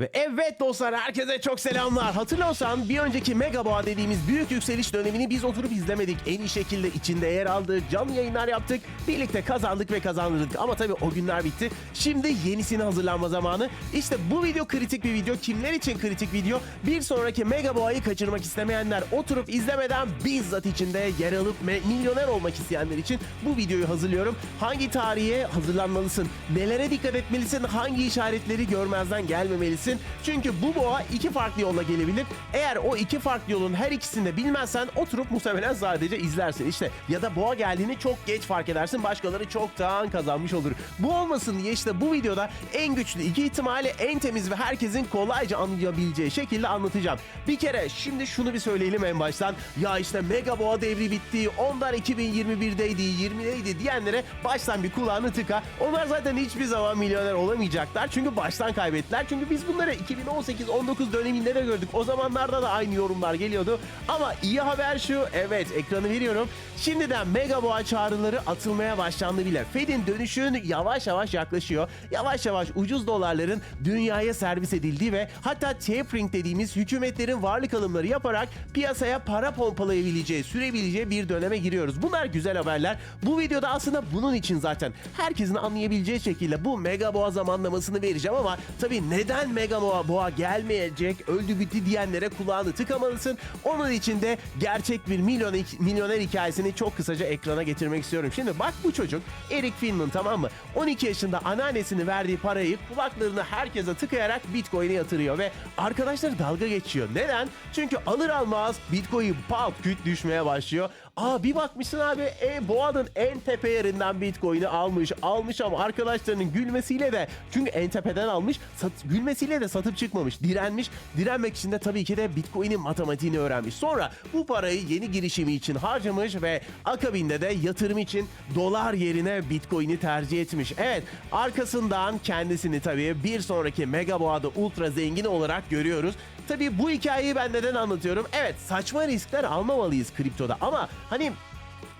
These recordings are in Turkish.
Ve evet dostlar herkese çok selamlar. Hatırlıyorsan bir önceki Mega Boğa dediğimiz büyük yükseliş dönemini biz oturup izlemedik. En iyi şekilde içinde yer aldık, canlı yayınlar yaptık. Birlikte kazandık ve kazandırdık. Ama tabii o günler bitti. Şimdi yenisine hazırlanma zamanı. İşte bu video kritik bir video. Kimler için kritik video? Bir sonraki Mega Boğa'yı kaçırmak istemeyenler oturup izlemeden bizzat içinde yer alıp me- milyoner olmak isteyenler için bu videoyu hazırlıyorum. Hangi tarihe hazırlanmalısın? Nelere dikkat etmelisin? Hangi işaretleri görmezden gelmemelisin? Çünkü bu boğa iki farklı yolla gelebilir. Eğer o iki farklı yolun her ikisini de bilmezsen oturup muhtemelen sadece izlersin. İşte ya da boğa geldiğini çok geç fark edersin. Başkaları çoktan kazanmış olur. Bu olmasın diye işte bu videoda en güçlü iki ihtimali en temiz ve herkesin kolayca anlayabileceği şekilde anlatacağım. Bir kere şimdi şunu bir söyleyelim en baştan. Ya işte Mega Boğa devri bitti. Onlar 2021'deydi, 20'deydi diyenlere baştan bir kulağını tıka. Onlar zaten hiçbir zaman milyoner olamayacaklar. Çünkü baştan kaybettiler. Çünkü biz bunları 2018-19 döneminde de gördük. O zamanlarda da aynı yorumlar geliyordu. Ama iyi haber şu. Evet ekranı veriyorum. Şimdiden Mega Boğa çağrıları atılmaya başlandı bile. Fed'in dönüşün yavaş yavaş yaklaşıyor. Yavaş yavaş ucuz dolarların dünyaya servis edildiği ve hatta tapering dediğimiz hükümetlerin varlık alımları yaparak piyasaya para pompalayabileceği, sürebileceği bir döneme giriyoruz. Bunlar güzel haberler. Bu videoda aslında bunun için zaten herkesin anlayabileceği şekilde bu Mega Boğa zamanlamasını vereceğim ama tabii neden Mega Boğa, Boğa gelmeyecek, öldü bitti diyenlere kulağını tıkamalısın. Onun için de gerçek bir milyon, milyoner hikayesini çok kısaca ekrana getirmek istiyorum. Şimdi bak bu çocuk Eric Finman tamam mı? 12 yaşında anneannesinin verdiği parayı kulaklarını herkese tıkayarak Bitcoin'e yatırıyor ve arkadaşları dalga geçiyor. Neden? Çünkü alır almaz Bitcoin pat küt düşmeye başlıyor. Aa bir bakmışsın abi e, boğanın en tepe yerinden Bitcoin'i almış. Almış ama arkadaşlarının gülmesiyle de çünkü en tepeden almış sat, gülmesiyle de satıp çıkmamış. Direnmiş. Direnmek için de tabii ki de Bitcoin'in matematiğini öğrenmiş. Sonra bu parayı yeni girişimi için harcamış ve akabinde de yatırım için dolar yerine Bitcoin'i tercih etmiş. Evet arkasından kendisini tabii bir sonraki Mega Boğa'da ultra zengin olarak görüyoruz. Tabii bu hikayeyi ben neden anlatıyorum? Evet saçma riskler almamalıyız kriptoda ama hani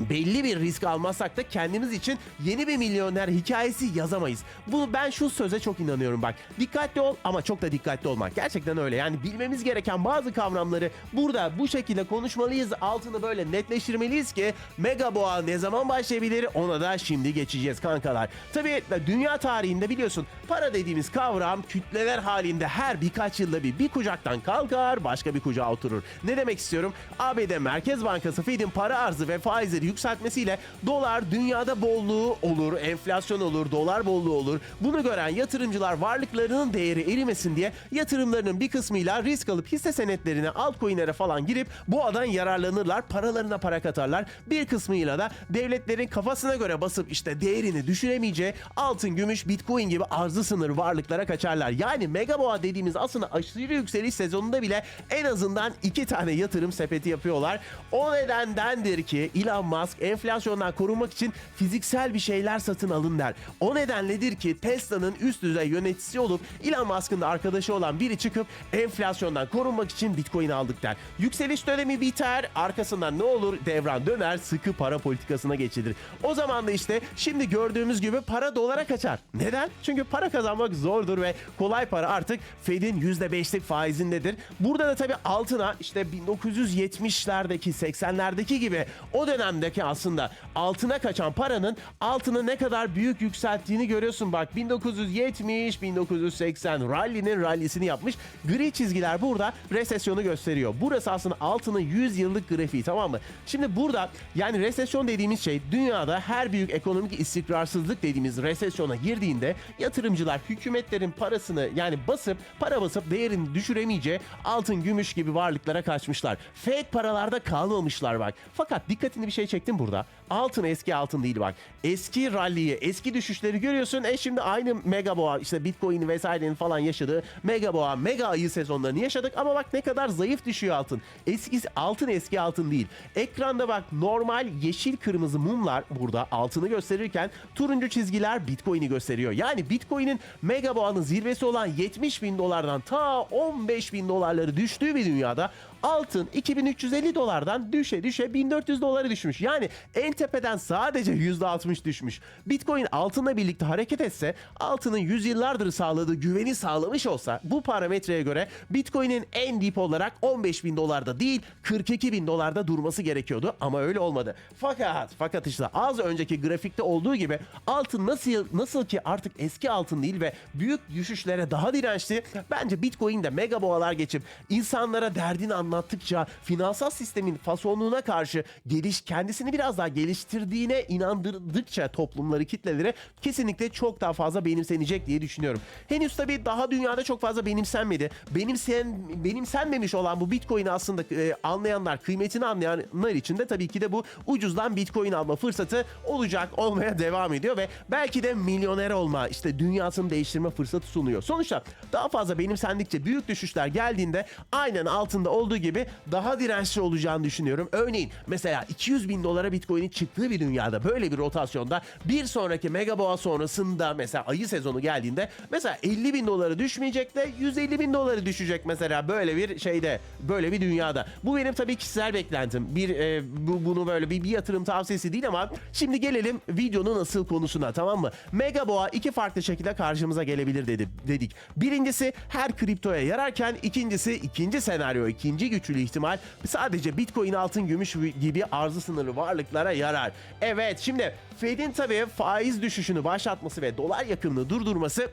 belli bir risk almazsak da kendimiz için yeni bir milyoner hikayesi yazamayız. Bunu ben şu söze çok inanıyorum bak. Dikkatli ol ama çok da dikkatli olmak. Gerçekten öyle. Yani bilmemiz gereken bazı kavramları burada bu şekilde konuşmalıyız. Altını böyle netleştirmeliyiz ki Mega Boğa ne zaman başlayabilir ona da şimdi geçeceğiz kankalar. Tabii dünya tarihinde biliyorsun para dediğimiz kavram kütleler halinde her birkaç yılda bir bir kucaktan kalkar başka bir kucağa oturur. Ne demek istiyorum? ABD Merkez Bankası Fed'in para arzı ve faizleri yükseltmesiyle dolar dünyada bolluğu olur, enflasyon olur, dolar bolluğu olur. Bunu gören yatırımcılar varlıklarının değeri erimesin diye yatırımlarının bir kısmıyla risk alıp hisse senetlerine, altcoin'lere falan girip bu adan yararlanırlar, paralarına para katarlar. Bir kısmıyla da devletlerin kafasına göre basıp işte değerini düşüremeyeceği altın, gümüş, bitcoin gibi arzı sınır varlıklara kaçarlar. Yani mega boğa dediğimiz aslında aşırı yükseliş sezonunda bile en azından iki tane yatırım sepeti yapıyorlar. O nedendendir ki Elon Musk enflasyondan korunmak için fiziksel bir şeyler satın alın der. O nedenledir ki Tesla'nın üst düzey yöneticisi olup Elon Musk'ın da arkadaşı olan biri çıkıp enflasyondan korunmak için Bitcoin aldık der. Yükseliş dönemi biter, arkasından ne olur? Devran döner, sıkı para politikasına geçilir. O zaman da işte şimdi gördüğümüz gibi para dolara kaçar. Neden? Çünkü para kazanmak zordur ve kolay para artık Fed'in %5'lik faizindedir. Burada da tabii altına işte 1970'lerdeki 80'lerdeki gibi o dönemdeki aslında altına kaçan paranın altını ne kadar büyük yükselttiğini görüyorsun. Bak 1970, 1980 rally'nin rallisini yapmış. Gri çizgiler burada resesyonu gösteriyor. Burası aslında altının 100 yıllık grafiği tamam mı? Şimdi burada yani resesyon dediğimiz şey dünyada her büyük ekonomik istikrarsızlık dediğimiz resesyona girdiğinde yatırımcılar hükümetlerin parasını yani basıp para basıp değerini düşüremeyeceği altın, gümüş gibi varlıklara kaçmışlar. Fake paralarda kalmamışlar bak. Fakat dikkatini bir şey çektim burada. Altın eski altın değil bak. Eski rally'yi, eski düşüşleri görüyorsun. E şimdi aynı mega boğa işte Bitcoin vesairenin falan yaşadığı mega boğa, mega ayı sezonlarını yaşadık ama bak ne kadar zayıf düşüyor altın. Eski altın eski altın değil. Ekranda bak normal yeşil kırmızı mumlar burada altını gösterirken turuncu çizgiler Bitcoin'i gösteriyor. Yani Bitcoin'in mega boğanın zirvesi olan 70 bin dolardan ta 15 bin dolarları düştüğü bir dünyada altın 2350 dolardan düşe düşe 1400 dolara düşmüş. Yani en tepeden sadece %60 düşmüş. Bitcoin altınla birlikte hareket etse altının yüzyıllardır sağladığı güveni sağlamış olsa bu parametreye göre Bitcoin'in en dip olarak 15 bin dolarda değil 42 bin dolarda durması gerekiyordu ama öyle olmadı. Fakat fakat işte az önceki grafikte olduğu gibi altın nasıl nasıl ki artık eski altın değil ve büyük düşüşlere daha dirençli bence Bitcoin de mega boğalar geçip insanlara derdini anlattıkça finansal sistemin fasonluğuna karşı geliş kendisini biraz daha geliştirdiğine inandırdıkça toplumları kitleleri kesinlikle çok daha fazla benimsenecek diye düşünüyorum. Henüz tabii daha dünyada çok fazla benimsenmedi. Benimsen benimsenmemiş olan bu Bitcoin'i aslında e, anlayanlar, kıymetini anlayanlar için de tabii ki de bu ucuzdan Bitcoin alma fırsatı olacak, olmaya devam ediyor ve belki de milyoner olma, işte dünyasını değiştirme fırsatı sunuyor. Sonuçta daha fazla benimsendikçe büyük düşüşler geldiğinde aynen altında olduğu gibi daha dirençli olacağını düşünüyorum. Örneğin mesela 200 bin dolara Bitcoin'in çıktığı bir dünyada böyle bir rotasyonda bir sonraki mega boğa sonrasında mesela ayı sezonu geldiğinde mesela 50 bin doları düşmeyecek de 150 bin doları düşecek mesela böyle bir şeyde böyle bir dünyada. Bu benim tabii kişisel beklentim. Bir e, bu, bunu böyle bir, bir yatırım tavsiyesi değil ama şimdi gelelim videonun asıl konusuna tamam mı? Mega boğa iki farklı şekilde karşımıza gelebilir dedi, dedik. Birincisi her kriptoya yararken ikincisi ikinci senaryo ikinci güçlü ihtimal sadece Bitcoin altın gümüş gibi arzı sınırlı varlıklara yarar. Evet şimdi Fed'in tabii faiz düşüşünü başlatması ve dolar yakımını durdurması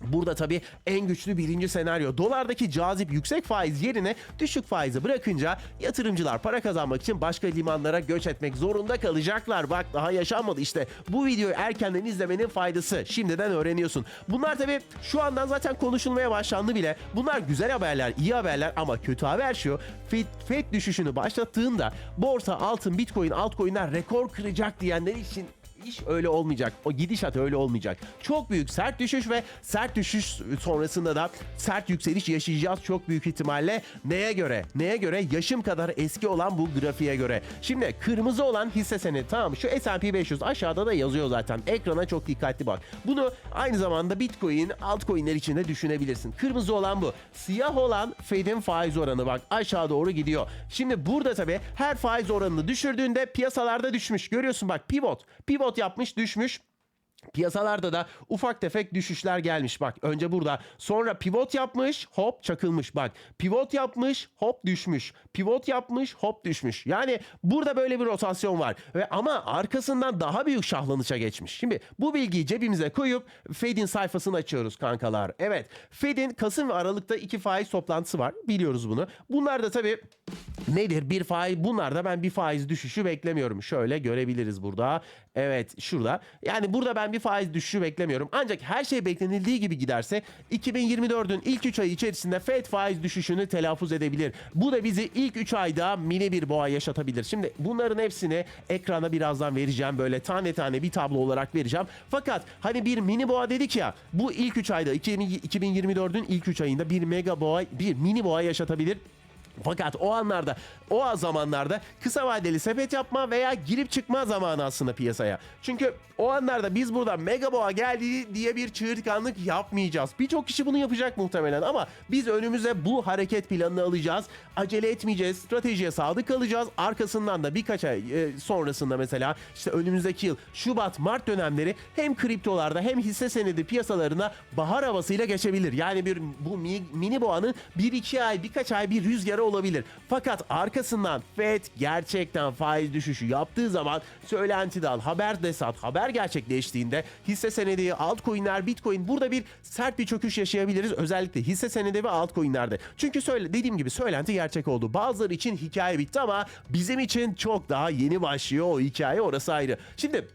Burada tabii en güçlü birinci senaryo. Dolardaki cazip yüksek faiz yerine düşük faizi bırakınca yatırımcılar para kazanmak için başka limanlara göç etmek zorunda kalacaklar. Bak daha yaşanmadı işte. Bu videoyu erkenden izlemenin faydası. Şimdiden öğreniyorsun. Bunlar tabii şu andan zaten konuşulmaya başlandı bile. Bunlar güzel haberler, iyi haberler ama kötü haber şu. Fed, Fed düşüşünü başlattığında borsa, altın, bitcoin, altcoin'ler rekor kıracak diyenler için İş öyle olmayacak. O gidişat öyle olmayacak. Çok büyük sert düşüş ve sert düşüş sonrasında da sert yükseliş yaşayacağız çok büyük ihtimalle. Neye göre? Neye göre? Yaşım kadar eski olan bu grafiğe göre. Şimdi kırmızı olan hisse senedi tamam şu S&P 500 aşağıda da yazıyor zaten. Ekrana çok dikkatli bak. Bunu aynı zamanda Bitcoin, altcoin'ler için de düşünebilirsin. Kırmızı olan bu. Siyah olan Fed'in faiz oranı bak aşağı doğru gidiyor. Şimdi burada tabii her faiz oranını düşürdüğünde piyasalarda düşmüş. Görüyorsun bak pivot. Pivot yapmış düşmüş. Piyasalarda da ufak tefek düşüşler gelmiş bak. Önce burada sonra pivot yapmış hop çakılmış bak. Pivot yapmış hop düşmüş. Pivot yapmış hop düşmüş. Yani burada böyle bir rotasyon var. Ve ama arkasından daha büyük şahlanışa geçmiş. Şimdi bu bilgiyi cebimize koyup Fed'in sayfasını açıyoruz kankalar. Evet Fed'in Kasım ve Aralık'ta iki faiz toplantısı var. Biliyoruz bunu. Bunlar da tabii nedir? Bir faiz bunlarda ben bir faiz düşüşü beklemiyorum. Şöyle görebiliriz burada. Evet şurada. Yani burada ben bir faiz düşüşü beklemiyorum. Ancak her şey beklenildiği gibi giderse 2024'ün ilk 3 ayı içerisinde Fed faiz düşüşünü telaffuz edebilir. Bu da bizi ilk 3 ayda mini bir boğa yaşatabilir. Şimdi bunların hepsini ekrana birazdan vereceğim. Böyle tane tane bir tablo olarak vereceğim. Fakat hani bir mini boğa dedik ya bu ilk 3 ayda 2024'ün ilk 3 ayında bir mega boğa bir mini boğa yaşatabilir. Fakat o anlarda, o zamanlarda kısa vadeli sepet yapma veya girip çıkma zamanı aslında piyasaya. Çünkü o anlarda biz burada mega boğa geldi diye bir çığırtkanlık yapmayacağız. Birçok kişi bunu yapacak muhtemelen ama biz önümüze bu hareket planını alacağız. Acele etmeyeceğiz. Stratejiye sadık kalacağız. Arkasından da birkaç ay e, sonrasında mesela işte önümüzdeki yıl Şubat, Mart dönemleri hem kriptolarda hem hisse senedi piyasalarına bahar havasıyla geçebilir. Yani bir bu mi- mini boğanın 1-2 ay, birkaç ay bir rüzgarı olabilir. Fakat arkasından FED gerçekten faiz düşüşü yaptığı zaman söylenti dal, haber desat, haber gerçekleştiğinde hisse senedi, altcoin'ler, bitcoin burada bir sert bir çöküş yaşayabiliriz. Özellikle hisse senedi ve altcoin'lerde. Çünkü söyle, dediğim gibi söylenti gerçek oldu. Bazıları için hikaye bitti ama bizim için çok daha yeni başlıyor o hikaye orası ayrı. Şimdi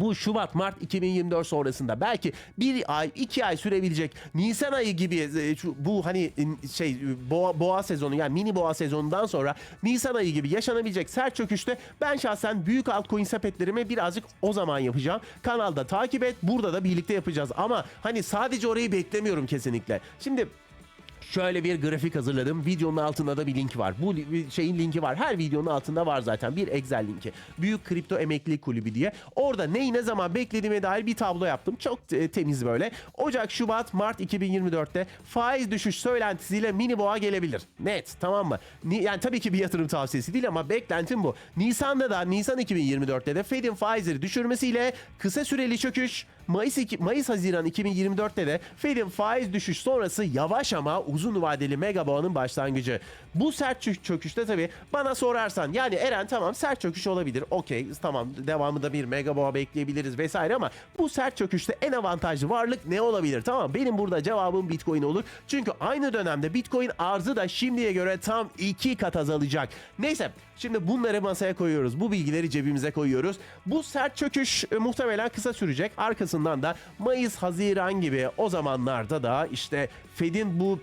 bu Şubat Mart 2024 sonrasında belki bir ay iki ay sürebilecek Nisan ayı gibi e, bu hani e, şey boğa, boğa sezonu yani mini boğa sezonundan sonra Nisan ayı gibi yaşanabilecek sert çöküşte ben şahsen büyük altcoin sepetlerimi birazcık o zaman yapacağım. Kanalda takip et burada da birlikte yapacağız ama hani sadece orayı beklemiyorum kesinlikle. Şimdi Şöyle bir grafik hazırladım. Videonun altında da bir link var. Bu şeyin linki var. Her videonun altında var zaten. Bir Excel linki. Büyük Kripto Emeklilik Kulübü diye. Orada neyi ne zaman beklediğime dair bir tablo yaptım. Çok e, temiz böyle. Ocak, Şubat, Mart 2024'te faiz düşüş söylentisiyle mini boğa gelebilir. Net tamam mı? Ni- yani tabii ki bir yatırım tavsiyesi değil ama beklentim bu. Nisan'da da Nisan 2024'te de Fed'in faizleri düşürmesiyle kısa süreli çöküş Mayıs, Mayıs Haziran 2024'te de Fed'in faiz düşüş sonrası yavaş ama uzun vadeli mega boğanın başlangıcı. Bu sert çö- çöküşte tabii bana sorarsan yani Eren tamam sert çöküş olabilir. Okey tamam devamında bir mega boğa bekleyebiliriz vesaire ama bu sert çöküşte en avantajlı varlık ne olabilir? Tamam benim burada cevabım Bitcoin olur. Çünkü aynı dönemde Bitcoin arzı da şimdiye göre tam iki kat azalacak. Neyse şimdi bunları masaya koyuyoruz. Bu bilgileri cebimize koyuyoruz. Bu sert çöküş e, muhtemelen kısa sürecek. Arkasından da Mayıs, Haziran gibi o zamanlarda da işte Fed'in bu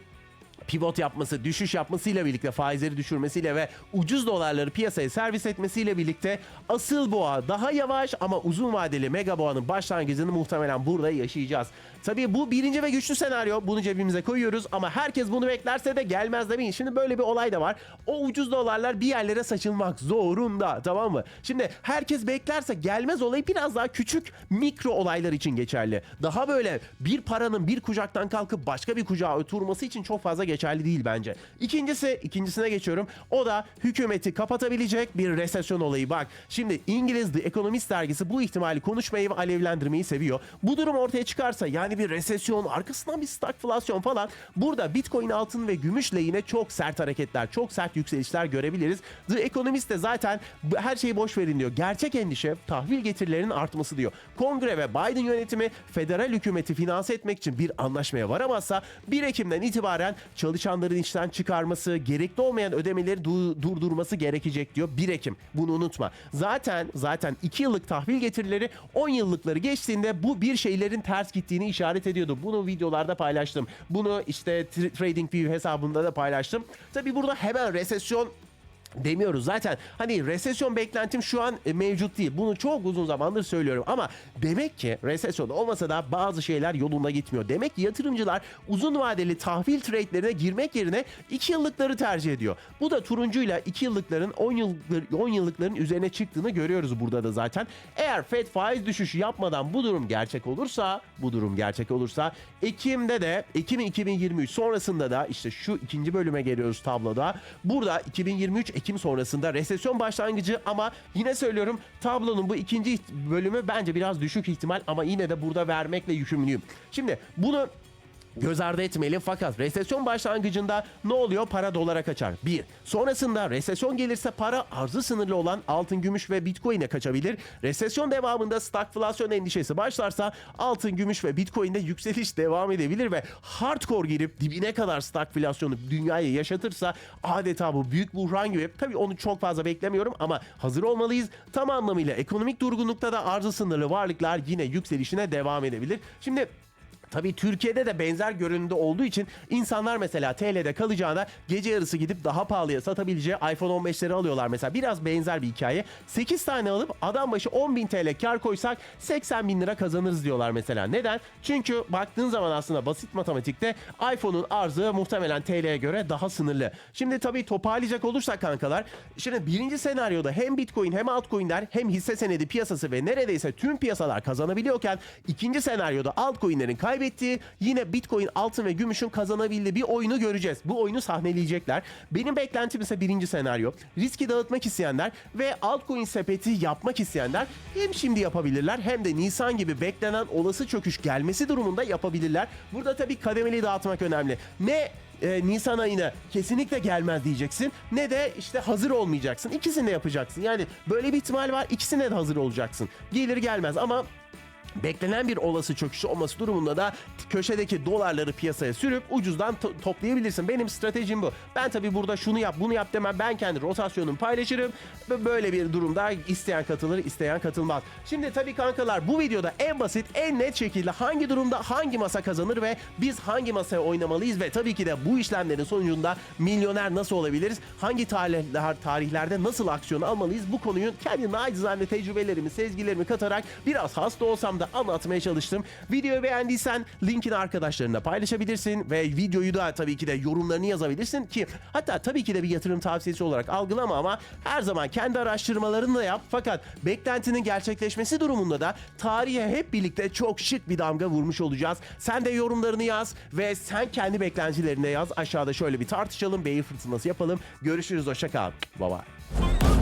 pivot yapması, düşüş yapmasıyla birlikte faizleri düşürmesiyle ve ucuz dolarları piyasaya servis etmesiyle birlikte asıl boğa daha yavaş ama uzun vadeli mega boğanın başlangıcını muhtemelen burada yaşayacağız. Tabii bu birinci ve güçlü senaryo. Bunu cebimize koyuyoruz ama herkes bunu beklerse de gelmez demeyin. Şimdi böyle bir olay da var. O ucuz dolarlar bir yerlere saçılmak zorunda tamam mı? Şimdi herkes beklerse gelmez olayı biraz daha küçük mikro olaylar için geçerli. Daha böyle bir paranın bir kucaktan kalkıp başka bir kucağa oturması için çok fazla geçerli değil bence. İkincisi, ikincisine geçiyorum. O da hükümeti kapatabilecek bir resesyon olayı. Bak şimdi İngiliz The Economist dergisi bu ihtimali konuşmayı ve alevlendirmeyi seviyor. Bu durum ortaya çıkarsa yani bir resesyon, arkasından bir stagflasyon falan burada Bitcoin altın ve gümüş lehine çok sert hareketler, çok sert yükselişler görebiliriz. The Economist de zaten her şeyi boş verin diyor. Gerçek endişe tahvil getirilerinin artması diyor. Kongre ve Biden yönetimi federal hükümeti finanse etmek için bir anlaşmaya varamazsa 1 Ekim'den itibaren çalışanların işten çıkarması, gerekli olmayan ödemeleri du- durdurması gerekecek diyor 1 Ekim. Bunu unutma. Zaten zaten 2 yıllık tahvil getirileri 10 yıllıkları geçtiğinde bu bir şeylerin ters gittiğini işaret ediyordu. Bunu videolarda paylaştım. Bunu işte Tra- TradingView hesabında da paylaştım. Tabi burada hemen resesyon demiyoruz. Zaten hani resesyon beklentim şu an e, mevcut değil. Bunu çok uzun zamandır söylüyorum ama demek ki resesyon olmasa da bazı şeyler yolunda gitmiyor. Demek ki yatırımcılar uzun vadeli tahvil trade'lerine girmek yerine 2 yıllıkları tercih ediyor. Bu da turuncuyla 2 yıllıkların 10 yıllık 10 yıllıkların üzerine çıktığını görüyoruz burada da zaten. Eğer Fed faiz düşüşü yapmadan bu durum gerçek olursa, bu durum gerçek olursa Ekim'de de Ekim 2023 sonrasında da işte şu ikinci bölüme geliyoruz tabloda. Burada 2023 Ekim sonrasında resesyon başlangıcı ama yine söylüyorum tablonun bu ikinci bölümü bence biraz düşük ihtimal ama yine de burada vermekle yükümlüyüm. Şimdi bunu göz ardı etmeli fakat resesyon başlangıcında ne oluyor? Para dolara kaçar. Bir. Sonrasında resesyon gelirse para arzı sınırlı olan altın, gümüş ve bitcoin'e kaçabilir. Resesyon devamında stagflasyon endişesi başlarsa altın, gümüş ve bitcoin'de yükseliş devam edebilir ve hardcore girip dibine kadar stagflasyonu dünyaya yaşatırsa adeta bu büyük buhran gibi tabii onu çok fazla beklemiyorum ama hazır olmalıyız. Tam anlamıyla ekonomik durgunlukta da arzı sınırlı varlıklar yine yükselişine devam edebilir. Şimdi Tabii Türkiye'de de benzer görünümde olduğu için insanlar mesela TL'de kalacağına gece yarısı gidip daha pahalıya satabileceği iPhone 15'leri alıyorlar mesela. Biraz benzer bir hikaye. 8 tane alıp adam başı 10 bin TL kar koysak 80 bin lira kazanırız diyorlar mesela. Neden? Çünkü baktığın zaman aslında basit matematikte iPhone'un arzı muhtemelen TL'ye göre daha sınırlı. Şimdi tabii toparlayacak olursak kankalar. Şimdi birinci senaryoda hem Bitcoin hem altcoin'ler hem hisse senedi piyasası ve neredeyse tüm piyasalar kazanabiliyorken ikinci senaryoda altcoin'lerin kaybettiği yine Bitcoin, altın ve gümüşün kazanabildiği bir oyunu göreceğiz. Bu oyunu sahneleyecekler. Benim beklentim ise birinci senaryo. Riski dağıtmak isteyenler ve altcoin sepeti yapmak isteyenler hem şimdi yapabilirler hem de Nisan gibi beklenen olası çöküş gelmesi durumunda yapabilirler. Burada tabii kademeli dağıtmak önemli. Ne e, Nisan ayına kesinlikle gelmez diyeceksin ne de işte hazır olmayacaksın. İkisini de yapacaksın. Yani böyle bir ihtimal var. İkisine de hazır olacaksın. Gelir gelmez ama Beklenen bir olası çöküş olması durumunda da köşedeki dolarları piyasaya sürüp ucuzdan to- toplayabilirsin. Benim stratejim bu. Ben tabii burada şunu yap bunu yap demem. Ben kendi rotasyonumu paylaşırım. Ve Böyle bir durumda isteyen katılır isteyen katılmaz. Şimdi tabii kankalar bu videoda en basit en net şekilde hangi durumda hangi masa kazanır ve biz hangi masaya oynamalıyız ve tabii ki de bu işlemlerin sonucunda milyoner nasıl olabiliriz? Hangi tarihler, tarihlerde nasıl aksiyon almalıyız? Bu konuyu kendi nacizane tecrübelerimi, sezgilerimi katarak biraz hasta olsam da da anlatmaya çalıştım. Videoyu beğendiysen linkini arkadaşlarına paylaşabilirsin ve videoyu da tabii ki de yorumlarını yazabilirsin ki hatta tabii ki de bir yatırım tavsiyesi olarak algılama ama her zaman kendi araştırmalarını da yap. Fakat beklentinin gerçekleşmesi durumunda da tarihe hep birlikte çok şık bir damga vurmuş olacağız. Sen de yorumlarını yaz ve sen kendi beklentilerini yaz. Aşağıda şöyle bir tartışalım, beyin fırtınası yapalım. Görüşürüz, hoşça kal. Bye bye.